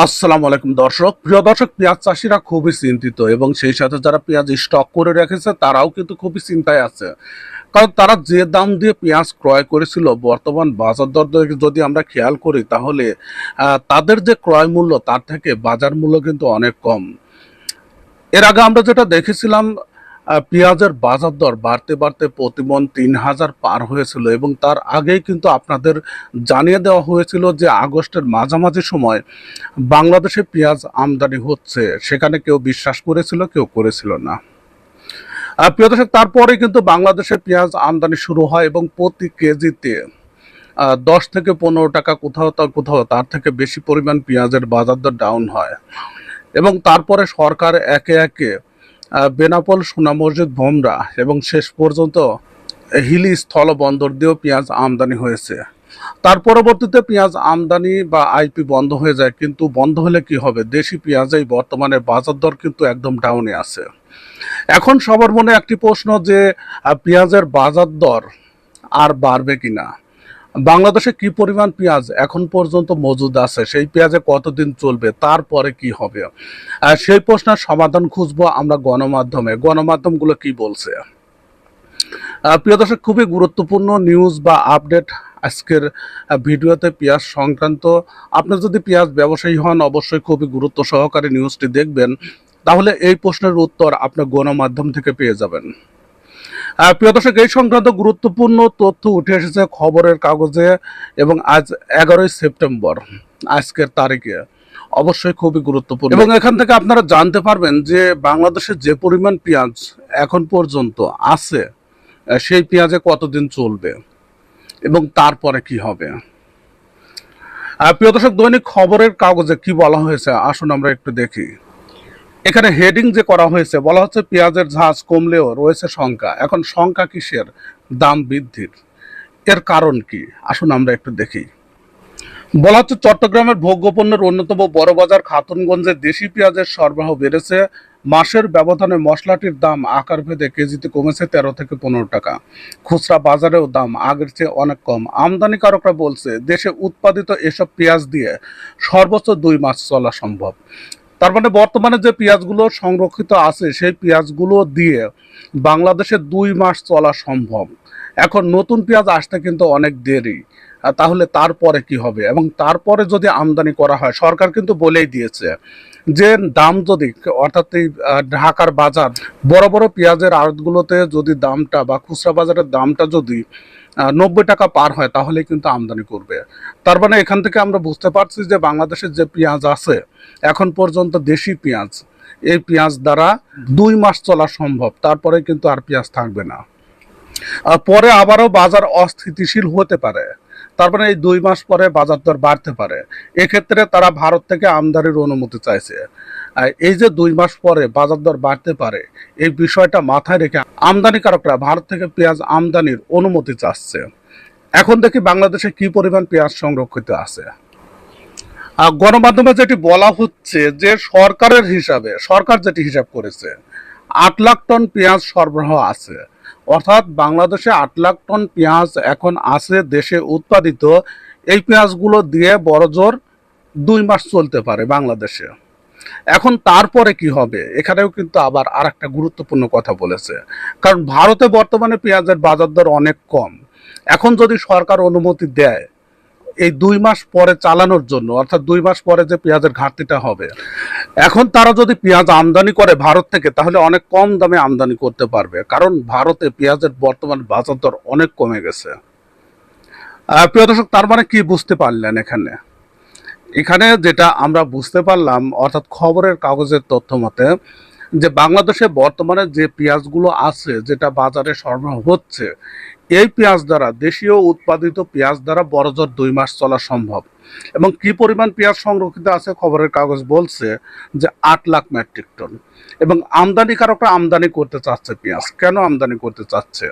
আসসালামু আলাইকুম দর্শক। প্রিয় দর্শক, পেঁয়াজ চাষিরা খুবই চিন্তিত এবং সেই সাথে যারা পেঁয়াজ স্টক করে রেখেছে, তারাও কিন্তু খুবই চিন্তায় আছে। কারণ তারা যে দাম দিয়ে পেঁয়াজ ক্রয় করেছিল, বর্তমান বাজার দর যদি আমরা খেয়াল করি, তাহলে তাদের যে ক্রয় মূল্য, তার থেকে বাজার মূল্য কিন্তু অনেক কম। এর আগে আমরা যেটা দেখেছিলাম পেঁয়াজের বাজার দর বাড়তে বাড়তে প্রতিমন তিন হাজার পার হয়েছিল এবং তার আগেই কিন্তু আপনাদের জানিয়ে দেওয়া হয়েছিল যে আগস্টের মাঝামাঝি সময় বাংলাদেশে পেঁয়াজ আমদানি হচ্ছে। সেখানে কেউ বিশ্বাস করেছিল, কেউ করেছিল না। দর্শক তারপরে কিন্তু বাংলাদেশে পেঁয়াজ আমদানি শুরু হয় এবং প্রতি কেজিতে দশ থেকে পনেরো টাকা কোথাও কোথাও তার থেকে বেশি পরিমাণ পেঁয়াজের বাজার দর ডাউন হয়। এবং তারপরে সরকার একে একে বেনাপোল সোনা মসজিদ ভোমরা এবং শেষ পর্যন্ত হিলি স্থল বন্দর দিয়েও পেঁয়াজ আমদানি হয়েছে। তার পরবর্তীতে পেঁয়াজ আমদানি বা আইপি বন্ধ হয়ে যায়, কিন্তু বন্ধ হলে কি হবে? দেশি পেঁয়াজেই বর্তমানে বাজার দর কিন্তু একদম ডাউনে আছে। এখন সবার মনে একটি প্রশ্ন যে পেঁয়াজের বাজার দর আর বাড়বে কিনা? বাংলাদেশে কি পরিমাণ পেঁয়াজ এখন পর্যন্ত মজুদ আছে? সেই পেঁয়াজে কতদিন চলবে? তারপরে কি হবে? সেই প্রশ্নের সমাধান খুঁজবো আমরা গণমাধ্যমে। গণমাধ্যমগুলো কি বলছে? প্রিয় দর্শক, খুবই গুরুত্বপূর্ণ নিউজ বা আপডেট আজকের ভিডিওতে পেঁয়াজ সংক্রান্ত। আপনি যদি পেঁয়াজ ব্যবসায়ী হন, অবশ্যই খুবই গুরুত্ব সহকারে নিউজটি দেখবেন। তাহলে এই প্রশ্নের উত্তর আপনি গণমাধ্যম থেকে পেয়ে যাবেন। প্রিয় দর্শক, এই সংক্রান্ত গুরুত্বপূর্ণ তথ্য উঠে এসেছে খবরের কাগজে এবং আজ এগারোই সেপ্টেম্বর, আজকের তারিখে। অবশ্যই খুবই গুরুত্বপূর্ণ। এবং এখান থেকে আপনারা জানতে পারবেন যে বাংলাদেশে যে পরিমাণ পেঁয়াজ এখন পর্যন্ত আছে সেই পেঁয়াজে কতদিন চলবে এবং তারপরে কি হবে। প্রিয় দর্শক, দৈনিক খবরের কাগজে কি বলা হয়েছে, আসুন আমরা একটু দেখি। এখানে হেডিং যে করা হয়েছে, বলা হচ্ছে পেঁয়াজের ঝাঁজ কমলেও রয়েছে শঙ্কা। এখন শঙ্কা কিসের? দাম বৃদ্ধির। এর কারণ কি? আসুন আমরা একটু দেখি। বলা হচ্ছে চট্টগ্রামের ভোগ্যপণ্যের অন্যতম বড় বাজার খাতুনগঞ্জে দেশি পেঁয়াজের সরবরাহ বেড়েছে। মাসের ব্যবধানে মশলাটির দাম আকার ভেদে কেজিতে কমেছে তেরো থেকে পনেরো টাকা। খুচরা বাজারেও দাম আগের চেয়ে অনেক কম। আমদানিকারকরা বলছে, দেশে উৎপাদিত এসব পেঁয়াজ দিয়ে সর্বোচ্চ দুই মাস চলা সম্ভব। তার মানে বর্তমানে যে পেঁয়াজগুলো সংরক্ষিত আছে, সেই পেঁয়াজগুলো দিয়ে বাংলাদেশে দুই মাস চলা সম্ভব। এখন নতুন পেঁয়াজ আসতে কিন্তু অনেক দেরি। তাহলে তারপরে কি হবে? এবং তারপরে যদি আমদানি করা হয়, সরকার কিন্তু বলেই দিয়েছে যে দাম যদি, অর্থাৎ এই ঢাকার বাজার, বড় বড় পেঁয়াজের আড়তগুলোতে যদি দামটা বা খুচরা বাজারের দামটা যদি নব্বই টাকা পার হয়, তাহলে কিন্তু আমদানি করবে। তার মানে এখান থেকে আমরা বুঝতে পারছি যে বাংলাদেশের যে পেঁয়াজ আছে, এখন পর্যন্ত দেশি পেঁয়াজ, এই পেঁয়াজ দ্বারা দুই মাস চলা সম্ভব, তারপরে কিন্তু আর পেঁয়াজ থাকবে না। আর পরে আবারও বাজার অস্থিতিশীল হতে পারে, তার মানে এই দুই মাস পরে বাজার দর বাড়তে পারে। এক্ষেত্রে তারা ভারত থেকে আমদানির অনুমতি চাইছে। এই যে দুই মাস পরে বাজার দর বাড়তে পারে, এই বিষয়টা মাথায় রেখে আমদানিকারকরা ভারত থেকে পেঁয়াজ আমদানির অনুমতি চাচ্ছে। এখন দেখি বাংলাদেশে কি পরিমাণ পেঁয়াজ সংরক্ষিত আছে। গণমাধ্যমে যেটি বলা হচ্ছে যে সরকারের হিসাবে, সরকার যেটি হিসাব করেছে, আট লাখ টন পেঁয়াজ সরবরাহ আছে। অর্থাৎ বাংলাদেশে আট লাখ টন পেঁয়াজ এখন আছে দেশে উৎপাদিত। এই পেঁয়াজগুলো দিয়ে বড়জোর দুই মাস চলতে পারে বাংলাদেশে। এখন তারপরে কি হবে? এখানেও কিন্তু আবার আর একটা গুরুত্বপূর্ণ কথা বলেছে। কারণ ভারতে বর্তমানে পেঁয়াজের বাজার দর অনেক কম। এখন যদি সরকার অনুমতি দেয়, এই দুই মাস পরে চালানোর জন্য, অর্থাৎ দুই মাস পরে যে পেঁয়াজের ঘাটতিটা হবে, এখন তারা যদি পেঁয়াজ আমদানি করে ভারত থেকে, তাহলে অনেক কম দামে আমদানি করতে পারবে। কারণ ভারতে পেঁয়াজের বর্তমান বাজার দর অনেক কমে গেছে। প্রিয় দর্শক, তার মানে কি বুঝতে পারলেন এখানে? এখানে যেটা আমরা বুঝতে পারলাম, অর্থাৎ খবরের কাগজের তথ্য মতে, যে বাংলাদেশে বর্তমানে যে পেঁয়াজগুলো আছে, যেটা বাজারে সরবরাহ হচ্ছে, এই পেঁয়াজ দ্বারা, দেশীয় উৎপাদিত পেঁয়াজ দ্বারা বড়জোর দুই মাস চলা সম্ভব। এবং কি পরিমাণ পেঁয়াজ সংরক্ষিত আছে খবরের কাগজ বলছে যে আট লাখ মেট্রিক টন। এবং আমদানিকারকরা আমদানি করতে চাচ্ছে পেঁয়াজ। কেন আমদানি করতে চাচ্ছে?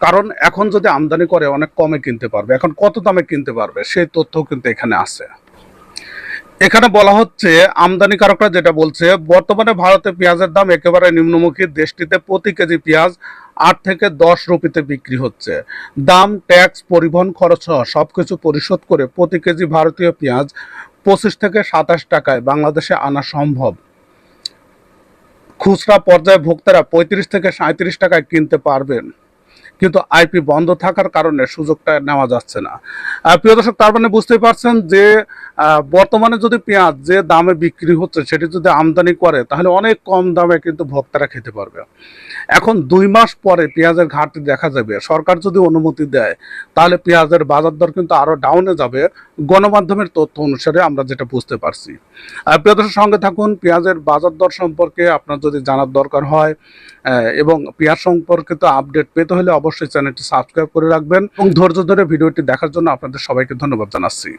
কারণ এখন যদি আমদানি করে, অনেক কমে কিনতে পারবে। এখন কত দামে কিনতে পারবে? সেই তথ্য কিন্তু এখানে আছে। এখানে বলা হচ্ছে, আমদানিকারকরা যেটা বলছে, বর্তমানে ভারতে পেঁয়াজের দাম একেবারে নিম্নমুখী, দেশটিতে প্রতি কেজি পেঁয়াজ আট থেকে দশ রুপিতে বিক্রি হচ্ছে। দাম, ট্যাক্স, পরিবহন খরচ সহ সব কিছু পরিশোধ করে প্রতি কেজি ভারতীয় পেঁয়াজ পঁচিশ থেকে সাতাশ টাকায় বাংলাদেশে আনা সম্ভব। খুচরা পর্যায়ে ভোক্তারা পঁয়ত্রিশ থেকে সাঁত্রিশ টাকায় কিনতে পারবেন। কিন্তু আইপি বন্ধ থাকার কারণে সুযোগটা নেওয়া যাচ্ছে না। প্রিয় দর্শক, তার মানে বুঝতেই পারছেন যে বর্তমানে যদি পেঁয়াজ যে দামে বিক্রি হচ্ছে, সেটি যদি আমদানি করে, তাহলে অনেক কম দামে কিন্তু ভোক্তারা খেতে পারবে। এখন দুই মাস পরে পেঁয়াজের ঘাটতি দেখা যাবে। সরকার যদি অনুমতি দেয়, তাহলে পেঁয়াজের বাজার দর কিন্তু আরও ডাউনে যাবে। গণমাধ্যমের তথ্য অনুসারে আমরা যেটা বুঝতে পারছি। আর প্রিয় দর্শক, সঙ্গে থাকুন, পেঁয়াজের বাজার দর সম্পর্কে আপনার যদি জানার দরকার হয় এবং পেঁয়াজ সম্পর্কিত আপডেট পেতে হলে অবশ্যই চ্যানেলটি সাবস্ক্রাইব করে রাখবেন এবং ধৈর্য ধরে ভিডিওটি দেখার জন্য আপনাদের সবাইকে ধন্যবাদ জানাচ্ছি।